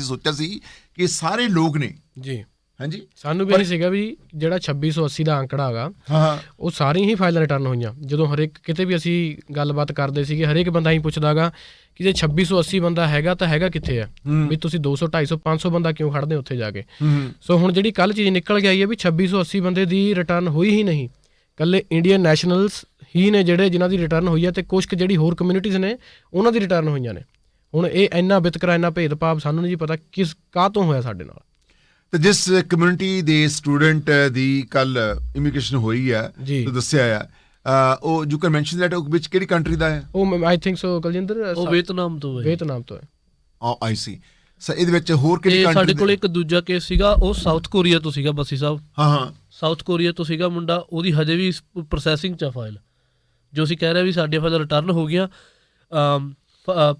ਅਸੀਂ ਸੋਚਿਆ ਸੀ ਕਿ ਸਾਰੇ ਲੋਕ ਨੇ। ਜੀ। ਹਾਂਜੀ। ਸਾਨੂੰ ਵੀ ਇਹ ਸੀਗਾ ਵੀ ਜਿਹੜਾ 2680 ਦਾ ਅੰਕੜਾ ਹੈਗਾ ਹਾਂ ਉਹ ਸਾਰੀਆਂ ਹੀ ਫਾਈਲਾਂ ਰਿਟਰਨ ਹੋਈਆਂ। ਜਦੋਂ ਹਰੇਕ ਕਿਤੇ ਵੀ ਅਸੀਂ ਗੱਲਬਾਤ ਕਰਦੇ ਸੀਗੇ ਹਰੇਕ ਬੰਦਾ ਹੀ ਪੁੱਛਦਾਗਾ ਕਿ ਜੇ 2680 ਬੰਦਾ ਹੈਗਾ ਤਾਂ ਹੈਗਾ ਕਿੱਥੇ ਆ? ਵੀ ਤੁਸੀਂ 200 250 500 ਬੰਦਾ ਕਿਉਂ ਖੜਦੇ ਉੱਥੇ ਜਾ ਕੇ? ਸੋ ਹੁਣ ਜਿਹੜੀ ਕੱਲ ਚੀਜ਼ ਨਿਕਲ ਕੇ ਆਈ ਹੈ ਵੀ 2680 ਬੰਦੇ ਦੀ ਰਿਟਰਨ ਹੋਈ ਹੀ ਨਹੀਂ। ਕੱਲੇ ਇੰਡੀਅਨ ਨੈਸ਼ਨਲਸ ਹੀ ਨੇ ਜਿਹੜੇ ਜਿਨ੍ਹਾਂ ਦੀ ਰਿਟਰਨ ਹੋਈ ਹੈ ਤੇ ਕੁਝ ਜਿਹੜੀ ਹੋਰ ਕਮਿਊਨਿਟੀਜ਼ ਨੇ ਉਹਨਾਂ ਦੀ ਰਿਟਰਨ ਹੋਈਆਂ ਨੇ। ਹੁਣ ਇਹ ਇੰਨਾ ਵਿਤਕਰਾ ਇੰਨਾ ਭੇਦਭਾਵ ਸਾਨੂੰ ਨਹੀਂ ਜੀ ਪਤਾ ਕਿਸ ਕਾਹ ਤੋਂ ਹੋਇਆ ਸਾਡੇ ਨਾਲ। ਤੇ ਜਿਸ ਕਮਿਊਨਿਟੀ ਦੇ ਸਟੂਡੈਂਟ ਦੀ ਕੱਲ ਇਮੀਗ੍ਰੇਸ਼ਨ ਹੋਈ ਹੈ ਜੀ। ਤੇ ਦੱਸਿਆ ਆ ਉਹ ਯੂ ਕੈਨ ਮੈਂਸ਼ਨ ਦੈਟ ਉਹ ਵਿੱਚ ਕਿਹੜੀ ਕੰਟਰੀ ਦਾ ਹੈ? ਉਹ ਆਈ ਥਿੰਕ ਸੋ ਕਲਜਿੰਦਰ ਉਹ ਵੀਅਤਨਾਮ ਤੋਂ ਹੈ। ਵੀਅਤਨਾਮ ਤੋਂ ਹੈ। ਆ ਆਈ ਸੀ ਸੋ ਇਹਦੇ ਵਿੱਚ ਹੋਰ ਕਿਹੜੀ ਕੰਟਰੀ ਸਾਡੇ ਕੋਲ ਇੱਕ ਦੂਜਾ ਕੇਸ ਸੀਗਾ ਉਹ ਸਾਊਥ ਕੋਰੀਆ ਤੋਂ ਸੀਗਾ ਬੱਸੀ ਸਾਹਿਬ। ਹਾਂ ਹਾਂ। ਸਾਊਥ ਕੋਰੀਆ ਤੋਂ ਸੀਗਾ ਮੁੰਡਾ ਉਹਦੀ ਹਜੇ ਵੀ ਪ੍ਰੋਸੈਸਿੰਗ ਚ ਆ ਫਾਈਲ ਜੋ ਅਸੀਂ ਕਹਿ ਰਹੇ ਵੀ ਸਾਡੀਆਂ ਫਾਈਲ ਰਿਟਰਨ ਹੋ ਗਈਆਂ। ਅਮ, ਫ- ਅ,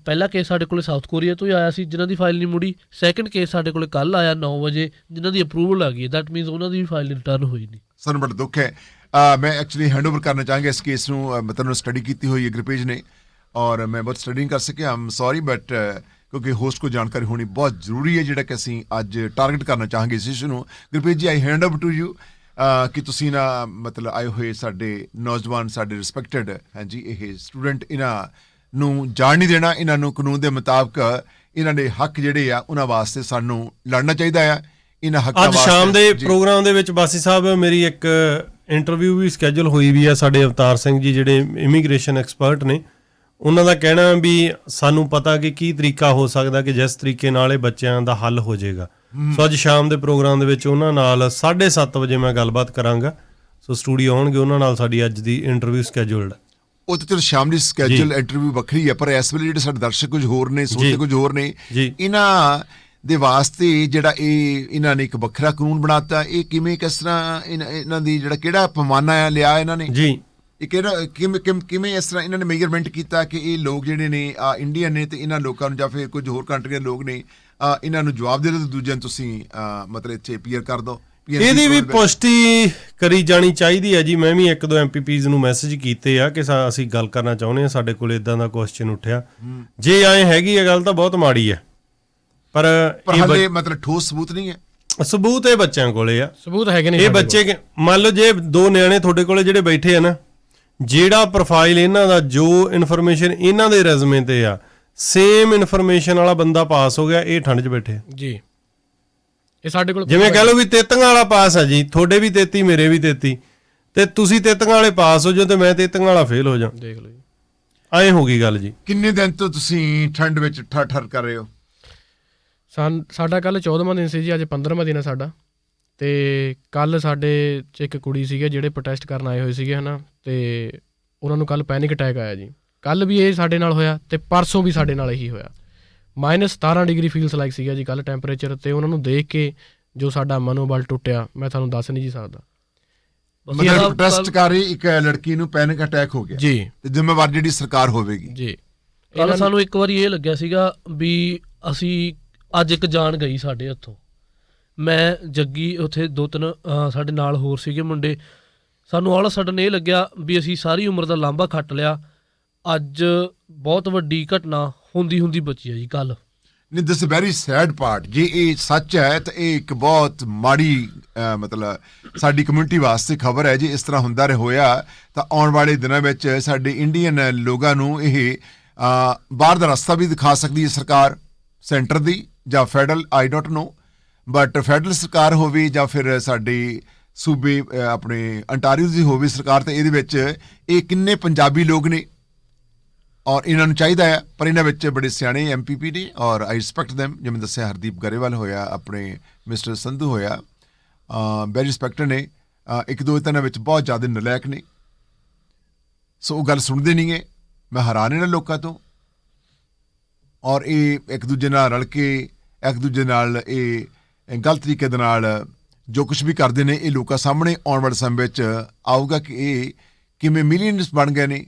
ਪਹਿਲਾ ਕੇਸ ਸਾਡੇ ਕੋਲੇ ਸਾਊਥ ਕੋਰੀਆ ਤੋਂ ਹੀ ਆਇਆ ਸੀ ਜਿਨ੍ਹਾਂ ਦੀ ਫਾਈਲ ਨਹੀਂ ਮੁੜੀ। ਸੈਕੰਡ ਕੇਸ ਸਾਡੇ ਕੋਲੇ ਕੱਲ ਆਇਆ 9 ਵਜੇ ਜਿਨ੍ਹਾਂ ਦੀ ਅਪਰੂਵਲ ਆ ਗਈ ਦੈਟ ਮੀਨਸ ਉਹਨਾਂ ਦੀ ਵੀ ਫਾਈਲ ਰਿਟਰਨ ਹੋਈ ਨਹੀਂ। ਸਾਨੂੰ ਬੜਾ ਦੁੱਖ ਹੈ। ਅਹ, ਮੈਂ ਐਕਚੁਅਲੀ ਹੈਂਡਓਵਰ ਕਰਨਾ ਚਾਹਾਂਗਾ ਇਸ ਕੇਸ ਨੂੰ। ਮਤਲਬ ਸਟੱਡੀ ਕੀਤੀ ਹੋਈ ਹੈ ਗੁਰਪੇਜ ਨੇ। ਔਰ ਮੈਂ ਬਹੁਤ ਸਟੱਡੀ ਕਰ ਸਕਿਆ। ਆਮ ਸੌਰੀ ਬਟ ਕਿਉਂਕਿ ਹੋਸਟ ਕੋ ਜਾਣਕਾਰੀ ਹੋਣੀ ਬਹੁਤ ਜ਼ਰੂਰੀ ਹੈ ਜਿਹੜਾ ਕਿ ਅਸੀਂ ਅੱਜ ਟਾਰਗੇਟ ਕਰਨਾ ਚਾਹਾਂਗੇ ਇਸ ਇਸ਼ੂ ਨੂੰ। Gurpej ji I hand over to you ਕਿ ਤੁਸੀਂ ਨਾ ਮਤਲਬ ਆਏ ਹੋਏ ਸਾਡੇ ਨੌਜਵਾਨ ਸਾਡੇ ਰਿਸਪੈਕਟਡ ਹਾਂਜੀ ਇਹ ਸਟੂਡੈਂਟ ਇਹਨਾਂ ਨੂੰ ਜਾਣ ਨਹੀਂ ਦੇਣਾ ਇਹਨਾਂ ਨੂੰ ਕਾਨੂੰਨ ਦੇ ਮੁਤਾਬਕ ਇਹਨਾਂ ਦੇ ਹੱਕ ਜਿਹੜੇ ਆ ਉਹਨਾਂ ਵਾਸਤੇ ਸਾਨੂੰ ਲੜਨਾ ਚਾਹੀਦਾ ਆ। ਇਹਨਾਂ ਹੱਕਾਂ ਅੱਜ ਵਾਸਤੇ ਸ਼ਾਮ ਦੇ। ਪ੍ਰੋਗਰਾਮ ਦੇ ਵਿੱਚ ਬਾਸੀ ਸਾਹਿਬ ਮੇਰੀ ਇੱਕ ਇੰਟਰਵਿਊ ਵੀ ਸਕੇਜੂਲ ਹੋਈ ਵੀ ਆ ਸਾਡੇ ਅਵਤਾਰ ਸਿੰਘ ਜੀ ਜਿਹੜੇ ਇਮੀਗ੍ਰੇਸ਼ਨ ਐਕਸਪਰਟ ਨੇ। ਉਹਨਾਂ ਦਾ ਕਹਿਣਾ ਵੀ ਸਾਨੂੰ ਪਤਾ ਕਿ ਕੀ ਤਰੀਕਾ ਹੋ ਸਕਦਾ ਕਿ ਜਿਸ ਤਰੀਕੇ ਨਾਲ ਇਹ ਬੱਚਿਆਂ ਦਾ ਹੱਲ ਹੋ ਜਾਏਗਾ। ਸੋ ਅੱਜ ਸ਼ਾਮ ਦੇ ਪ੍ਰੋਗਰਾਮ ਦੇ ਵਿੱਚ ਉਹਨਾਂ ਨਾਲ 7:30 ਵਜੇ ਮੈਂ ਗੱਲਬਾਤ ਕਰਾਂਗਾ। ਸੋ ਸਟੂਡੀਓ ਆਉਣਗੇ ਉਹਨਾਂ ਨਾਲ ਸਾਡੀ ਅੱਜ ਦੀ ਇੰਟਰਵਿਊ ਸਕੇਜੂਲਡ ਉਹ ਤਾਂ ਚਲੋ ਸ਼ਾਮ ਦੀ ਸਕੇਜੂਲ ਇੰਟਰਵਿਊ ਵੱਖਰੀ ਹੈ ਪਰ ਇਸ ਵੇਲੇ ਜਿਹੜੇ ਸਾਡੇ ਦਰਸ਼ਕ ਕੁਝ ਹੋਰ ਨੇ ਸੋਚਦੇ। ਕੁਝ ਹੋਰ ਨੇ। ਇਹਨਾਂ ਦੇ ਵਾਸਤੇ ਜਿਹੜਾ ਇਹ ਇਹਨਾਂ ਨੇ ਇੱਕ ਵੱਖਰਾ ਕਾਨੂੰਨ ਬਣਾਤਾ ਇਹ ਕਿਵੇਂ ਕਿਸ ਤਰ੍ਹਾਂ ਇਹਨਾਂ- ਦੀ ਜਿਹੜਾ ਕਿਹੜਾ ਪੈਮਾਨਾ ਆ ਲਿਆ ਇਹਨਾਂ ਨੇ ਜੀ ਇਹ ਕਿਹੜਾ ਕਿਵੇਂ ਕਿਵੇਂ- ਇਸ ਤਰ੍ਹਾਂ ਇਹਨਾਂ ਨੇ ਮੇਜਰਮੈਂਟ ਕੀਤਾ ਕਿ ਇਹ ਲੋਕ ਜਿਹੜੇ ਨੇ ਆ ਇੰਡੀਅਨ ਨੇ ਤੇ ਇਹਨਾਂ ਲੋਕਾਂ ਨੂੰ ਜਾਂ ਫਿਰ ਕੁਝ ਹੋਰ ਕੰਟਰੀਆਂ ਦੇ ਲੋਕ ਨੇ ਇਹਨਾਂ ਨੂੰ ਜਵਾਬ ਦੇ ਦਿਓ ਤੇ ਦੂਜਿਆਂ ਨੂੰ ਤੁਸੀਂ ਮਤਲਬ ਇੱਥੇ ਪੀਅਰ ਕਰ ਦਿਓ ਇਹਦੀ ਵੀ। ਪੁਸ਼ਟੀ ਕਰੀ ਜਾਣੀ ਚਾਹੀਦੀ ਹੈ ਜੀ। ਮੈਂ ਵੀ ਇੱਕ ਦੋ ਐਮਪੀਪੀਜ਼ ਨੂੰ ਮੈਸੇਜ ਕੀਤੇ ਆ ਕਿ ਅਸੀਂ ਗੱਲ ਕਰਨਾ ਚਾਹੁੰਦੇ ਆ ਸਾਡੇ ਕੋਲ ਇਦਾਂ ਦਾ ਕੁਐਸਚਨ ਉੱਠਿਆ। ਜੇ ਐ ਹੈਗੀ ਇਹ ਗੱਲ ਤਾਂ ਬਹੁਤ ਮਾੜੀ ਹੈ। ਪਰ ਇਹ ਹਲੇ ਮਤਲਬ ਠੋਸ ਸਬੂਤ ਨਹੀਂ ਹੈ। ਸਬੂਤ ਇਹ ਬੱਚਿਆਂ ਕੋਲੇ ਆ। ਸਬੂਤ ਹੈਗੇ ਨਹੀਂ ਇਹ ਬੱਚੇ ਮੰਨ ਲਓ ਜੇ ਦੋ ਨਿਆਣੇ ਤੁਹਾਡੇ ਕੋਲੇ ਜਿਹੜੇ ਬੈਠੇ ਆ ਨਾ ਜਿਹੜਾ ਪ੍ਰੋਫਾਈਲ ਇਹਨਾਂ ਦਾ ਜੋ ਇਨਫੋਰਮੇਸ਼ਨ ਇਹਨਾਂ ਦੇ ਰੈਜ਼ੂਮੇ ਤੇ ਆ ਸੇਮ ਇਨਫੋਰਮੇਸ਼ਨ ਵਾਲਾ ਬੰਦਾ ਪਾਸ ਹੋ ਗਿਆ ਇਹ ਠੰਡ 'ਚ ਬੈਠੇ। ਜੀ। ਇਹ ਸਾਡੇ ਕੋਲ ਜਿਵੇਂ ਕਹ ਲਓ ਵੀ ਤੇਤੀਆਂ ਵਾਲਾ ਪਾਸ ਆ ਜੀ ਤੁਹਾਡੇ ਵੀ 33 ਮੇਰੇ ਵੀ 33 ਤੇ ਤੁਸੀਂ ਤੇਤੀਆਂ ਵਾਲੇ ਪਾਸ ਹੋ ਜਾਓ ਤੇ ਮੈਂ ਤੇਤੀਆਂ ਵਾਲਾ ਫੇਲ ਹੋ ਜਾ ਦੇਖ ਲਓ ਜੀ। ਐਂ ਹੋ ਗਈ ਗੱਲ ਜੀ। ਕਿੰਨੇ ਦਿਨ ਤੋਂ ਤੁਸੀਂ ਠੰਡ ਵਿੱਚ ਠਰ ਠਰ ਕਰ ਰਹੇ ਹੋ? ਸਾਨ ਸਾਡਾ ਕੱਲ 14ਵਾਂ ਦਿਨ ਸੀ ਜੀ ਅੱਜ 15ਵਾਂ ਦਿਨ ਹੈ ਸਾਡਾ। ਤੇ ਕੱਲ ਸਾਡੇ ਚ ਇੱਕ ਕੁੜੀ ਸੀਗੇ ਜਿਹੜੇ ਪ੍ਰੋਟੈਸਟ ਕਰਨ ਆਏ ਹੋਏ ਸੀਗੇ ਹਨਾ। ਤੇ ਉਹਨਾਂ ਨੂੰ ਕੱਲ ਪੈਨਿਕ ਅਟੈਕ ਆਇਆ ਜੀ। ਕੱਲ ਵੀ ਇਹ ਸਾਡੇ ਨਾਲ ਹੋਇਆ ਤੇ ਪਰਸੋਂ ਵੀ ਸਾਡੇ ਨਾਲ ਇਹੀ ਹੋਇਆ। -17 ਡਿਗਰੀ ਫੀਲਸ ਲਾਈਕ ਸੀਗਾ ਜੀ ਕੱਲ ਟੈਂਪਰੇਚਰ ਤੇ ਉਹਨਾਂ ਨੂੰ ਦੇਖ ਕੇ ਜੋ ਸਾਡਾ ਮਨੋਬਲ ਟੁੱਟਿਆ ਮੈਂ ਤੁਹਾਨੂੰ ਦੱਸ ਨਹੀਂ ਜੀ ਸਕਦਾ। ਮਤਲਬ ਸਾਹਿਬ ਪ੍ਰੋਟੈਸਟ ਕੱਲ੍ਹ- ਕਰ ਰਹੀ ਇੱਕ ਲੜਕੀ ਨੂੰ ਪੈਨਿਕ ਅਟੈਕ ਹੋ ਗਿਆ। ਜੀ। ਤੇ ਜ਼ਿੰਮੇਵਾਰ ਜਿਹੜੀ ਸਰਕਾਰ ਹੋਵੇਗੀ। ਜੀ। ਕੱਲ ਸਾਨੂੰ ਇੱਕ ਵਾਰੀ ਇਹ ਲੱਗਿਆ ਸੀਗਾ ਵੀ ਅਸੀਂ ਅੱਜ ਇੱਕ ਜਾਨ ਗਈ ਸਾਡੇ ਹੱਥੋਂ। ਮੈਂ ਜੱਗੀ ਉੱਥੇ ਦੋ ਤਿੰਨ ਸਾਡੇ ਨਾਲ ਹੋਰ ਸੀਗੇ ਮੁੰਡੇ। ਸਾਨੂੰ ਆਲਾ ਸਡਨ ਇਹ ਲੱਗਿਆ ਵੀ ਅਸੀਂ ਸਾਰੀ ਉਮਰ ਦਾ ਲਾਂਭਾ ਖੱਟ ਲਿਆ। ਅੱਜ ਬਹੁਤ ਵੱਡੀ ਘਟਨਾ ਹੁੰਦੀ ਹੁੰਦੀ ਬਚੀ ਹੈ ਜੀ ਕੱਲ ਨਹੀਂ ਦਿਸ ਵੈਰੀ ਸੈਡ ਪਾਰਟ ਜੇ ਇਹ ਸੱਚ ਹੈ, ਤਾਂ ਇਹ ਇੱਕ ਬਹੁਤ ਮਾੜੀ ਮਤਲਬ ਸਾਡੀ ਕਮਿਊਨਿਟੀ ਵਾਸਤੇ ਖਬਰ ਹੈ। ਜੇ ਇਸ ਤਰ੍ਹਾਂ ਹੁੰਦਾ ਰਿਹਾ ਹੋਇਆ, ਤਾਂ ਆਉਣ ਵਾਲੇ ਦਿਨਾਂ ਵਿੱਚ ਸਾਡੇ ਇੰਡੀਅਨ ਲੋਕਾਂ ਨੂੰ ਇਹ ਬਾਹਰ ਦਾ ਰਸਤਾ ਵੀ ਦਿਖਾ ਸਕਦੀ ਹੈ ਸਰਕਾਰ ਸੈਂਟਰ ਦੀ ਜਾਂ federal I don't know but federal ਸਰਕਾਰ ਹੋਵੇ ਜਾਂ ਫਿਰ ਸਾਡੀ ਸੂਬੇ ਆਪਣੇ ਅੰਟਾਰੀਓ ਦੀ ਹੋਵੇ ਸਰਕਾਰ, ਤੇ ਇਹਦੇ ਵਿੱਚ ਇਹ ਕਿੰਨੇ ਪੰਜਾਬੀ ਲੋਕ ਨੇ ਔਰ ਇਹਨਾਂ ਨੂੰ ਚਾਹੀਦਾ ਹੈ, ਪਰ ਇਹਨਾਂ ਵਿੱਚ ਬੜੇ ਸਿਆਣੇ ਐਮਪੀਪੀ ਨੇ ਔਰ ਆਈ ਰਿਸਪੈਕਟ them ਜਿਵੇਂ ਦੱਸਿਆ, ਹਰਦੀਪ ਗਰੇਵਾਲ ਹੋਇਆ, ਆਪਣੇ ਮਿਸਟਰ ਸੰਧੂ ਹੋਇਆ ਵੈਰੀ ਰਿਸਪੈਕਟਡ ਨੇ, ਅਹ ਇੱਕ ਦੋ ਇਹਨਾਂ ਵਿੱਚ ਬਹੁਤ ਜ਼ਿਆਦਾ ਨਲਾਇਕ ਨੇ। ਸੋ ਉਹ ਗੱਲ ਸੁਣਦੇ ਨਹੀਂ ਹੈ, ਮੈਂ ਹੈਰਾਨ ਇਹਨਾਂ ਲੋਕਾਂ ਤੋਂ। ਔਰ ਇਹ ਇੱਕ ਦੂਜੇ ਨਾਲ ਰਲ ਕੇ, ਇੱਕ ਦੂਜੇ ਨਾਲ ਇਹ ਗਲਤ ਤਰੀਕੇ ਦੇ ਨਾਲ ਜੋ ਕੁਝ ਵੀ ਕਰਦੇ ਨੇ, ਇਹ ਲੋਕਾਂ ਸਾਹਮਣੇ ਆਉਣ ਵਾਲੇ ਸਮੇਂ ਵਿੱਚ ਆਊਗਾ ਕਿ ਇਹ ਕਿਵੇਂ ਮਿਲੀਅਨਸ ਬਣ ਗਏ ਨੇ।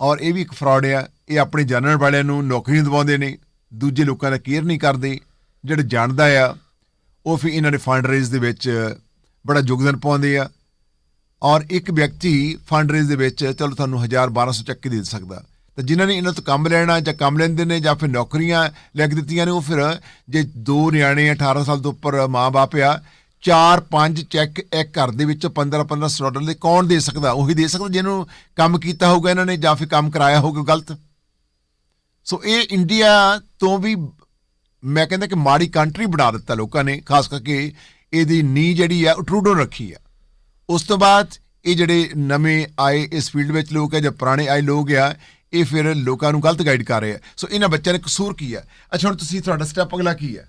ਔਰ ਇਹ ਵੀ ਇੱਕ ਫਰਾਡ ਆ ਇਹ ਆਪਣੇ ਜਾਣਨ ਵਾਲਿਆਂ ਨੂੰ ਨੌਕਰੀ ਦਿਵਾਉਂਦੇ ਨੇ ਦੂਜੇ ਲੋਕਾਂ ਦਾ ਕੇਅਰ ਨਹੀਂ ਕਰਦੇ ਜਿਹੜੇ ਜਾਣਦਾ ਆ ਉਹ ਫਿਰ ਇਹਨਾਂ ਦੇ ਫੰਡ ਰੇਜ਼ ਦੇ ਵਿੱਚ ਬੜਾ ਯੋਗਦਾਨ ਪਾਉਂਦੇ ਆ। ਔਰ ਇੱਕ ਵਿਅਕਤੀ ਫੰਡ ਰੇਜ਼ ਦੇ ਵਿੱਚ ਚਲੋ ਤੁਹਾਨੂੰ 1000 1200 ਚੱਕ ਕੇ ਦੇ ਸਕਦਾ। ਤਾਂ ਜਿਨ੍ਹਾਂ ਨੇ ਇਹਨਾਂ ਤੋਂ ਕੰਮ ਲੈਣਾ ਜਾਂ ਕੰਮ ਲੈਂਦੇ ਨੇ ਜਾਂ ਫਿਰ ਨੌਕਰੀਆਂ ਲੈ ਕੇ ਦਿੱਤੀਆਂ ਨੇ ਉਹ ਫਿਰ ਜੇ ਦੋ ਨਿਆਣੇ ਆ, 18 ਸਾਲ ਤੋਂ ਉੱਪਰ ਮਾਂ-ਬਾਪ ਆ ਚਾਰ ਪੰਜ ਚੈੱਕ ਇੱਕ ਘਰ ਦੇ ਵਿੱਚ 15 15 ਸਟੂਡੈਂਟ ਦੇ ਕੌਣ ਦੇ ਸਕਦਾ? ਉਹੀ ਦੇ ਸਕਦਾ ਜਿਹਨੂੰ ਕੰਮ ਕੀਤਾ ਹੋਊਗਾ ਇਹਨਾਂ ਨੇ ਜਾਂ ਫਿਰ ਕੰਮ ਕਰਾਇਆ ਹੋਊਗਾ ਗਲਤ? ਸੋ ਇਹ ਇੰਡੀਆ ਤੋਂ ਵੀ ਮੈਂ ਕਹਿੰਦਾ ਕਿ ਮਾੜੀ ਕੰਟਰੀ ਬਣਾ ਦਿੱਤਾ ਲੋਕਾਂ ਨੇ, ਖਾਸ ਕਰਕੇ ਇਹਦੀ ਨੀ ਜਿਹੜੀ ਆ ਉਹ ਟਰੂਡੋ ਰੱਖੀ ਆ। ਉਸ ਤੋਂ ਬਾਅਦ ਇਹ ਜਿਹੜੇ ਨਵੇਂ ਆਏ ਇਸ ਫੀਲਡ ਵਿੱਚ ਲੋਕ ਹੈ ਜਾਂ ਪੁਰਾਣੇ ਆਏ ਲੋਕ ਆ, ਇਹ ਫਿਰ ਲੋਕਾਂ ਨੂੰ ਗਲਤ ਗਾਈਡ ਕਰ ਰਹੇ ਆ। ਸੋ ਇਹਨਾਂ ਬੱਚਿਆਂ ਨੇ ਕਸੂਰ ਕੀ ਆ? ਅੱਛਾ, ਹੁਣ ਤੁਸੀਂ ਤੁਹਾਡਾ ਸਟੈਪ ਅਗਲਾ ਕੀ ਹੈ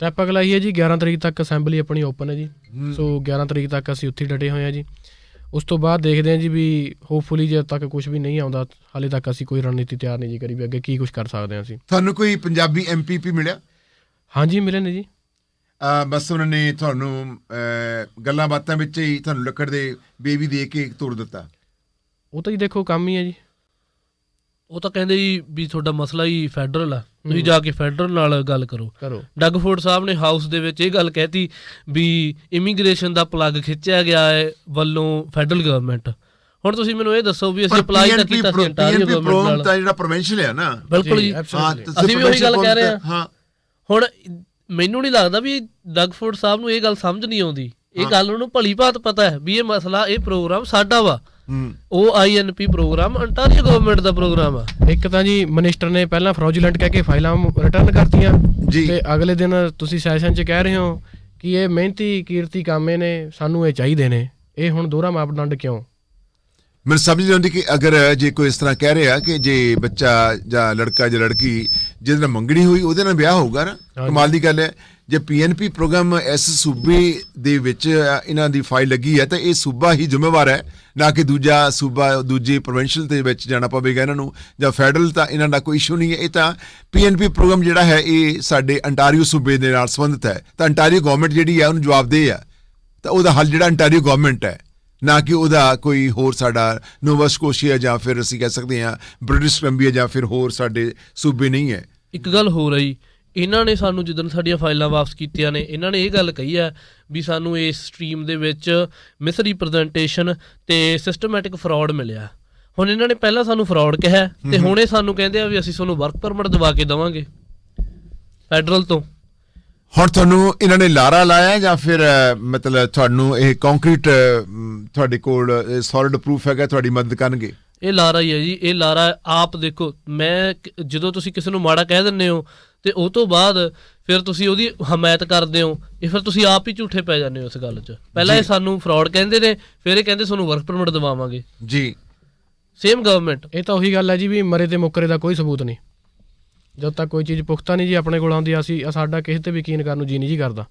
ਸਟੈਪ ਅਗਲਾ ਹੀ ਹੈ ਜੀ 11 ਤਰੀਕ ਤੱਕ ਅਸੈਂਬਲੀ ਆਪਣੀ ਓਪਨ ਹੈ ਜੀ। ਸੋ 11 ਤਰੀਕ ਤੱਕ ਅਸੀਂ ਉੱਥੇ ਹੀ ਡਟੇ ਹੋਏ ਹਾਂ ਜੀ। ਉਸ ਤੋਂ ਬਾਅਦ ਦੇਖਦੇ ਹਾਂ ਜੀ ਵੀ ਹੋਪਫੁਲੀ ਜਦ ਤੱਕ ਕੁਝ ਵੀ ਨਹੀਂ ਆਉਂਦਾ ਹਾਲੇ ਤੱਕ ਅਸੀਂ ਕੋਈ ਰਣਨੀਤੀ ਤਿਆਰ ਨਹੀਂ ਜੀ ਕਰੀ ਵੀ ਅੱਗੇ ਕੀ ਕੁਝ ਕਰ ਸਕਦੇ ਹਾਂ ਅਸੀਂ। ਤੁਹਾਨੂੰ ਕੋਈ ਪੰਜਾਬੀ ਐਮਪੀਪੀ ਮਿਲਿਆ? ਹਾਂਜੀ ਮਿਲੇ ਨੇ ਜੀ। ਬਸ ਉਹਨਾਂ ਨੇ ਤੁਹਾਨੂੰ ਗੱਲਾਂ ਬਾਤਾਂ ਵਿੱਚ ਹੀ ਤੁਹਾਨੂੰ ਲੱਕੜ ਦੇ ਬੇਬੀ ਦੇ ਕੇ ਤੋੜ ਦਿੱਤਾ। ਉਹ ਤਾਂ ਜੀ ਦੇਖੋ ਕੰਮ ਹੀ ਹੈ ਜੀ। ਉਹ ਤਾਂ ਕਹਿੰਦੇ ਜੀ ਵੀ ਤੁਹਾਡਾ ਮਸਲਾ ਹੀ ਫੈਡਰਲ ਆ। ਤੁਸੀਂ ਜਾ ਕੇ ਫੈਡਰਲ ਨਾਲ ਗੱਲ ਕਰੋ। ਡਗਫੋਰਡ ਸਾਹਿਬ ਨੇ ਹਾਊਸ ਦੇ ਵਿੱਚ ਇਹ ਗੱਲ ਕਹਿਤੀ ਵੀ ਇਮੀਗ੍ਰੇਸ਼ਨ ਦਾ ਪਲੱਗ ਖਿੱਚਿਆ ਗਿਆ ਹੈ ਵੱਲੋਂ ਫੈਡਰਲ ਗਵਰਨਮੈਂਟ ਹੁਣ ਤੁਸੀਂ ਮੈਨੂੰ ਇਹ ਦੱਸੋ ਵੀ ਅਸੀਂ ਅਪਲਾਈ ਤਾਂ ਕੀਤਾ ਸੀ ਅੰਟਾਰੀਓ ਗਵਰਨਮੈਂਟ ਨਾਲ। ਤਾਂ ਜਿਹੜਾ ਪ੍ਰੋਵਿੰਸ਼ੀਅਲ ਹੈ ਨਾ। ਬਿਲਕੁਲ ਜੀ ਅਸੀਂ ਵੀ ਉਹੀ ਗੱਲ ਕਹਿ ਰਹੇ ਹਾਂ। ਹਾਂ। ਹੁਣ ਮੈਨੂੰ ਨਹੀਂ ਲੱਗਦਾ ਵੀ ਡਗਫੋਰਡ ਸਾਹਿਬ ਨੂੰ ਇਹ ਗੱਲ ਸਮਝ ਨਹੀਂ ਆਉਂਦੀ। ਇਹ ਗੱਲ ਉਹਨੂੰ ਭਲੀ ਭਾਤ ਪਤਾ ਹੈ ਵੀ ਇਹ ਮਸਲਾ ਇਹ ਪ੍ਰੋਗਰਾਮ ਸਾਡਾ ਵਾ। ਉਹ ਆਈਐਨਪੀ ਪ੍ਰੋਗਰਾਮ ਅੰਟਾਰੀਓ ਗਵਰਨਮੈਂਟ ਦਾ ਪ੍ਰੋਗਰਾਮ ਆ। ਇੱਕ ਤਾਂ ਜੀ ਮਿਨਿਸਟਰ ਨੇ ਪਹਿਲਾਂ ਫਰੋਜੂਲੈਂਟ ਕਹਿ ਕੇ ਫਾਈਲਾਂ ਰਿਟਰਨ ਕਰਤੀਆਂ। ਤੇ ਅਗਲੇ ਦਿਨ ਤੁਸੀਂ ਸੈਸ਼ਨ 'ਚ ਕਹਿ ਰਹੇ ਹੋ ਕਿ ਇਹ ਮਿਹਨਤੀ ਕੀਰਤੀ ਕਾਮੇ ਨੇ ਸਾਨੂੰ ਇਹ ਚਾਹੀਦੇ ਨੇ। ਇਹ ਹੁਣ ਦੋਹਰਾ ਮਾਪਦੰਡ ਕਿਉਂ? ਮੈਨੂੰ ਸਮਝ ਨਹੀਂ ਆਉਂਦੀ ਕਿ ਅਗਰ ਜੇ ਕੋਈ ਇਸ ਤਰ੍ਹਾਂ ਕਹਿ ਰਿਹਾ ਕਿ ਜੇ ਬੱਚਾ ਜਾਂ ਲੜਕਾ ਜਾਂ ਲੜਕੀ ਜਿਹਦੇ ਨਾਲ ਮੰਗਣੀ ਹੋਈ ਉਹਦੇ ਨਾਲ ਵਿਆਹ ਹੋਊਗਾ ਨਾ? ਕਮਾਲ ਦੀ ਗੱਲ ਹੈ। ਜੇ ਪੀਐਨਪੀ ਪ੍ਰੋਗਰਾਮ ਇਸ ਸੂਬੇ ਦੇ ਵਿੱਚ ਇਹਨਾਂ ਦੀ ਫਾਈਲ ਲੱਗੀ ਹੈ, ਤਾਂ ਇਹ ਸੂਬਾ ਹੀ ਜ਼ਿੰਮੇਵਾਰ ਹੈ, ਨਾ ਕਿ ਦੂਜਾ ਸੂਬਾ ਦੂਜੇ ਪ੍ਰੋਵਿੰਸ਼ੀਅਲ ਦੇ ਵਿੱਚ ਜਾਣਾ ਪਵੇਗਾ ਇਹਨਾਂ ਨੂੰ, ਜਾਂ ਫੈਡਰਲ ਤਾਂ ਇਹਨਾਂ ਦਾ ਕੋਈ ਇਸ਼ੂ ਨਹੀਂ ਹੈ। ਇਹ ਤਾਂ ਪੀਐਨਪੀ ਪ੍ਰੋਗਰਾਮ ਜਿਹੜਾ ਹੈ, ਇਹ ਸਾਡੇ ਅੰਟਾਰੀਓ ਸੂਬੇ ਦੇ ਨਾਲ ਸੰਬੰਧਿਤ ਹੈ। ਤਾਂ ਅੰਟਾਰੀਓ ਗਵਰਨਮੈਂਟ ਜਿਹੜੀ ਹੈ, ਉਹਨੂੰ ਜਵਾਬਦੇਹ ਹੈ। ਤਾਂ ਉਹਦਾ ਹੱਲ ਜਿਹੜਾ ਅੰਟਾਰੀਓ ਗਵਰਨਮੈਂਟ ਹੈ, ਨਾ ਕਿ ਉਹਦਾ ਕੋਈ ਹੋਰ ਸਾਡਾ ਨੋਵਾ ਸਕੋਸ਼ੀਆ ਜਾਂ ਫਿਰ ਅਸੀਂ ਕਹਿ ਸਕਦੇ ਹਾਂ ਬ੍ਰਿਟਿਸ਼ ਕੋਲੰਬੀਆ ਜਾਂ ਫਿਰ ਹੋਰ ਸਾਡੇ ਸੂਬੇ ਨਹੀਂ ਹੈ। ਇੱਕ ਗੱਲ ਹੋ ਰਹੀ ਇਹਨਾਂ ਨੇ ਸਾਨੂੰ ਜਦੋਂ ਸਾਡੀਆਂ ਫਾਈਲਾਂ ਵਾਪਸ ਕੀਤੀਆਂ ਨੇ ਇਹਨਾਂ ਨੇ ਇਹ ਗੱਲ ਕਹੀ ਹੈ ਵੀ ਸਾਨੂੰ ਇਸ ਸਟਰੀਮ ਦੇ ਵਿੱਚ ਮਿਸ ਰਿਪਰੈਜ਼ੈਂਟੇਸ਼ਨ ਤੇ ਸਿਸਟਮੈਟਿਕ ਫਰਾਡ ਮਿਲਿਆ। ਹੁਣ ਇਹਨਾਂ ਨੇ ਪਹਿਲਾਂ ਸਾਨੂੰ ਫਰਾਡ ਕਿਹਾ ਤੇ ਹੁਣ ਇਹ ਸਾਨੂੰ ਕਹਿੰਦੇ ਆ ਵੀ ਅਸੀਂ ਤੁਹਾਨੂੰ ਵਰਕ ਪਰਮਿਟ ਦਵਾ ਕੇ ਦਵਾਂਗੇ ਫੈਡਰਲ ਤੋਂ। ਹੁਣ ਤੁਹਾਨੂੰ ਇਹਨਾਂ ਨੇ ਲਾਰਾ ਲਾਇਆ ਜਾਂ ਫਿਰ ਮਤਲਬ ਤੁਹਾਨੂੰ ਇਹ ਕੰਕਰੀਟ ਤੁਹਾਡੇ ਕੋਲ ਸੋਲਿਡ ਪ੍ਰੂਫ ਹੈਗਾ ਤੁਹਾਡੀ ਮਦਦ ਕਰਨਗੇ? ਇਹ ਲਾਰਾ ਹੀ ਹੈ ਜੀ ਇਹ ਲਾਰਾ ਆਪ ਦੇਖੋ ਮੈਂ ਜਦੋਂ ਤੁਸੀਂ ਕਿਸੇ ਨੂੰ ਮਾੜਾ ਕਹਿ ਦਿੰਦੇ ਹੋ ਤੇ ਉਹ ਤੋਂ ਬਾਅਦ ਫਿਰ ਤੁਸੀਂ ਉਹਦੀ ਹਮਾਇਤ ਕਰਦੇ ਹੋ ਇਹ ਫਿਰ ਤੁਸੀਂ ਆਪ ਹੀ ਝੂਠੇ ਪੈ ਜਾਂਦੇ ਹੋ ਇਸ ਗੱਲ 'ਚ। ਪਹਿਲਾਂ ਇਹ ਸਾਨੂੰ ਫਰਾਡ ਕਹਿੰਦੇ ਨੇ ਫਿਰ ਇਹ ਕਹਿੰਦੇ ਤੁਹਾਨੂੰ ਵਰਕ ਪਰਮਿਟ ਦਵਾਵਾਂਗੇ। ਜੀ। ਸੇਮ ਗਵਰਨਮੈਂਟ ਇਹ ਤਾਂ ਉਹੀ ਗੱਲ ਹੈ ਜੀ ਵੀ ਮਰੇ ਤੇ ਮੁੱਕਰੇ ਦਾ ਕੋਈ ਸਬੂਤ ਨਹੀਂ। ਜਦ ਤੱਕ ਕੋਈ ਚੀਜ਼ ਪੁਖਤਾ ਨਹੀਂ ਜੀ ਆਪਣੇ ਕੋਲ ਆਉਂਦੀ ਅਸੀਂ ਸਾਡਾ ਕਿਸੇ ਤੇ ਵੀ ਯਕੀਨ ਕਰਨ ਨੂੰ ਜੀ ਨਹੀਂ ਜੀ ਕਰਦਾ।